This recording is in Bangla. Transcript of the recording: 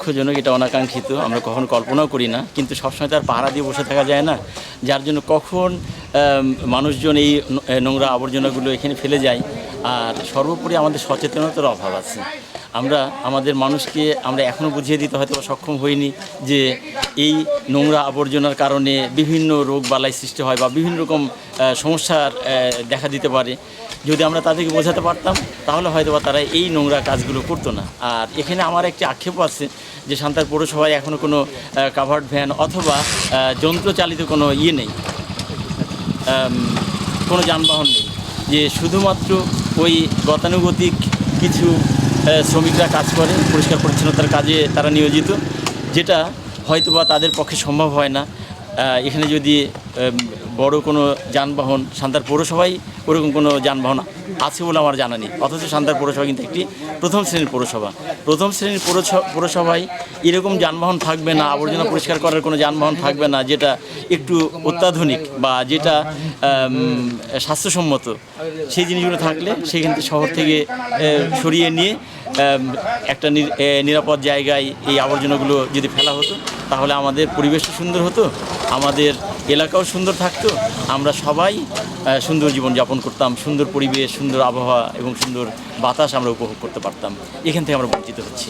দুঃখজনক, এটা অনাকাঙ্ক্ষিত, আমরা কখনো কল্পনাও করি না, কিন্তু সবসময় তার পাহারা দিয়ে বসে থাকা যায় না, যার জন্য কখন মানুষজন এই নোংরা আবর্জনাগুলো এখানে ফেলে যায়, আর সর্বোপরি আমাদের সচেতনতার অভাব আছে। আমরা, আমাদের মানুষকে আমরা এখনও বুঝিয়ে দিতে হয়তো সক্ষম হইনি যে এই নোংরা আবর্জনার কারণে বিভিন্ন রোগ বালাই সৃষ্টি হয় বা বিভিন্ন রকম সমস্যার দেখা দিতে পারে। যদি আমরা তাদেরকে বোঝাতে পারতাম তাহলে হয়তো বা তারা এই নোংরা কাজগুলো করতো না। আর এখানে আমার একটি আক্ষেপ আছে যে সান্তার পৌরসভায় এখনও কোনো কাভার্ড ভ্যান অথবা আহ, যন্ত্রচালিত কোনো ইয়ে নেই। কোনো যানবাহন নেই। যে শুধুমাত্র ওই গতানুগতিক কিছু শ্রমিকরা কাজ করে পরিষ্কার পরিচ্ছন্নতার কাজে তারা নিয়োজিত যেটা হয়তোবা তাদের পক্ষে সম্ভব হয় না। এখানে যদি বড় কোনো যানবাহন সান্তার পৌরসভায় ওরকম কোনো যানবাহন আছে বলে আমার জানা নেই। অথচ সান্তার পৌরসভা কিন্তু একটি প্রথম শ্রেণির পৌরসভা। প্রথম শ্রেণির পৌরস- পৌরসভায় এরকম যানবাহন থাকবে না, আবর্জনা পরিষ্কার করার কোনো যানবাহন থাকবে না, যেটা একটু অত্যাধুনিক বা যেটা স্বাস্থ্যসম্মত। সেই জিনিসগুলো থাকলে সেখান থেকে শহর থেকে সরিয়ে নিয়ে একটা নিরাপদ জায়গায় এই আবর্জনাগুলো যদি ফেলা হতো, তাহলে আমাদের পরিবেশও সুন্দর হতো, আমাদের এলাকাও সুন্দর থাকতো, আমরা সবাই সুন্দর জীবন যাপন করতাম, সুন্দর পরিবেশ, সুন্দর আবহাওয়া এবং সুন্দর বাতাস আমরা উপভোগ করতে পারতাম। এখান থেকে আমরা বঞ্চিত হচ্ছি।